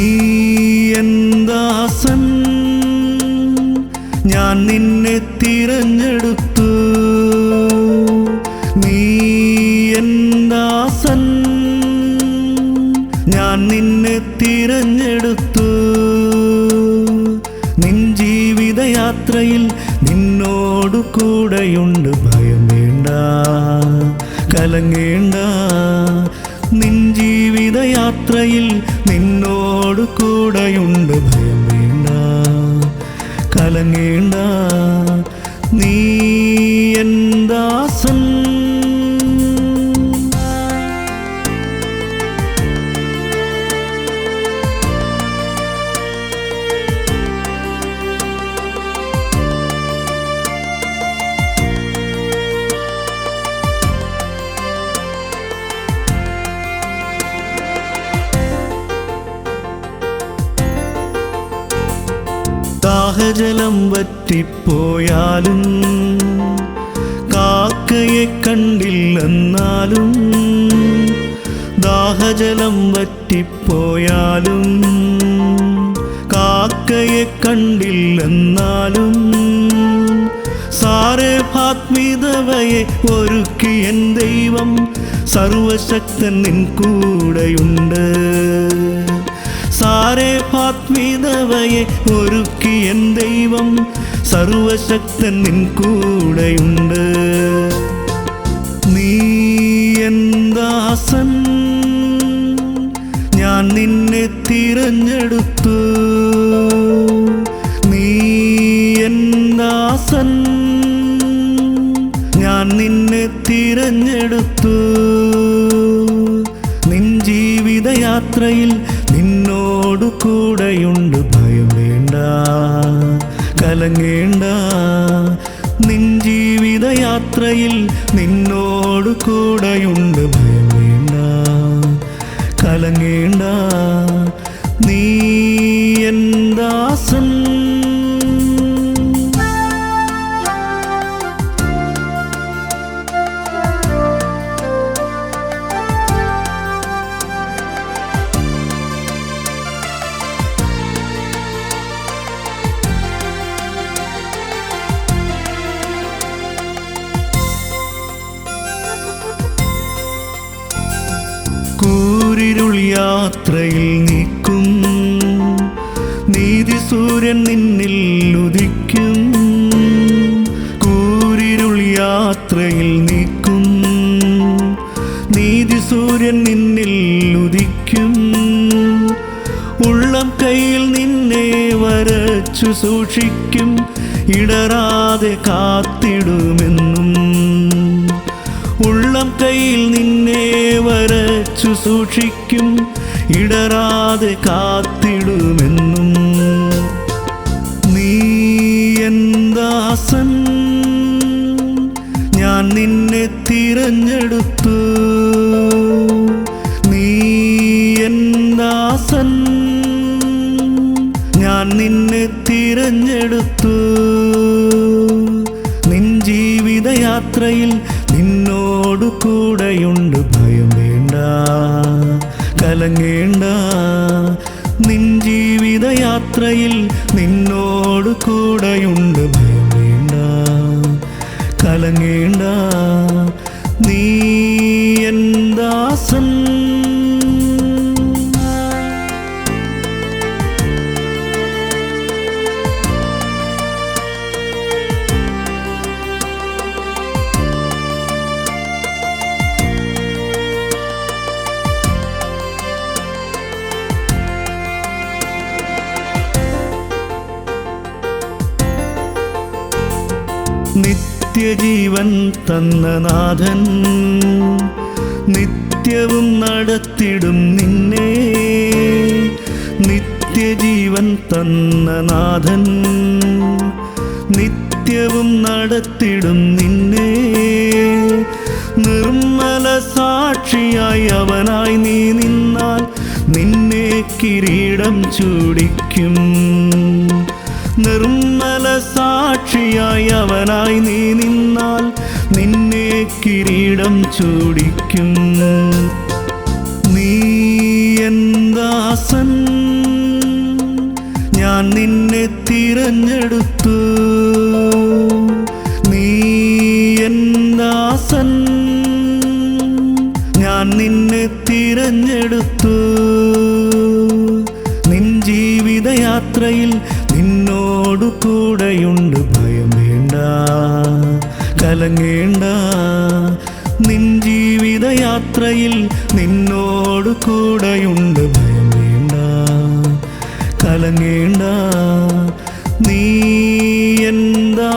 നീയന്താസൻ ഞാൻ നിന്നെ തിരഞ്ഞെടുത്തു. നീയന്താസൻ ഞാൻ നിന്നെ തിരഞ്ഞെടുത്തു. നിൻ ജീവിതയാത്രയിൽ നിന്നോട് കൂടെയുണ്ട്. ഭയം വേണ്ട കലങ്ങേണ്ട. നിൻ ജീവിതയാത്രയിൽ നിന്നോടു കൂടെയുണ്ട് ഭയം വേണ്ട. കലങ്ങേണ്ട ദാഹജലം വറ്റിപ്പോയാലും കാക്കയെ കണ്ടില്ലെന്നാലും ദാഹജലം വറ്റിപ്പോയാലും കാക്കയെ കണ്ടില്ലെന്നാലും സാരേ ഒരുക്കി എൻ ദൈവം സർവശക്തൻ നിൻ കൂടെയുണ്ട്. സാരേ ഒരുക്കി എൻ ദൈവം സർവശക്തൻ നിൻ കൂടെയുണ്ട്. നീ എന്താസൻ ഞാൻ നിന്നെ തിരഞ്ഞെടുത്തു. നീ എന്താസൻ ഞാൻ നിന്നെ തിരഞ്ഞെടുത്തു. നിൻ ജീവിതയാത്രയിൽ നിന്നോടു കൂടെയുണ്ട്. ഭയം വേണ്ട കലങ്ങേണ്ട നിൻ ജീവിതയാത്രയിൽ നിന്നോടു കൂടെയുണ്ട്. ഭയം വേണ്ട കലങ്ങേണ്ട യാത്രയിൽ നിൽക്കും. നീതി സൂര്യൻ നിന്നിൽ ഉദിക്കും. കൂരിരുൾ യാത്രയിൽ നിൽക്കും. നീതി സൂര്യൻ നിന്നിൽ ഉദിക്കും. ഉള്ളം കയ്യിൽ നിന്നെ വരച്ചു സൂക്ഷിക്കും. ഇടറാതെ കാത്തിടുമെന്നും. ഉള്ളം കയ്യിൽ നിന്നെ വരച്ചു സൂക്ഷിക്കും ഇടറാതെ കാത്തിടുമെന്നും. നീ എന്താസൻ ഞാൻ നിന്നെ തിരഞ്ഞെടുത്തു. നീ എന്താസൻ ഞാൻ നിന്നെ തിരഞ്ഞെടുത്തു. നിൻ ജീവിതയാത്രയിൽ നിന്നോടു കൂടെയുണ്ട് ഭയം വേണ്ട കലങ്ങേണ്ട. നിൻ ജീവിതയാത്രയിൽ നിന്നോട് കൂടെയുണ്ട് ഭയം വേണ്ട കലങ്ങേണ്ട. നീ എന്താസൻ നിത്യജീവൻ തന്ന നാഥൻ. നിത്യവും നടത്തിടും നിന്നെ. നിത്യജീവൻ തന്ന നാഥൻ. നിത്യവും നടത്തിടും നിന്നെ. നിർമ്മല സാക്ഷിയായി അവനായി നീ നിന്നാൽ നിന്നെ കിരീടം ചൂടിക്കും. നിർമ്മല സാക്ഷിയായി അവനായി നീ നിന്നാൽ നിന്നെ കിരീടം ചൂടിക്കും. നീ എന്താസൻ ഞാൻ നിന്നെ തിരഞ്ഞെടുത്തു. നീ എന്താസൻ ഞാൻ നിന്നെ തിരഞ്ഞെടുത്തു. നിൻ ജീവിതയാത്രയിൽ നിന്നോടു കൂടെയുണ്ട് കലങ്ങേണ്ട. നിൻ ജീവിത യാത്രയിൽ നിന്നോട് കൂടെയുണ്ട് ഭയം വേണ്ട കലങ്ങേണ്ട. നീ എന്താ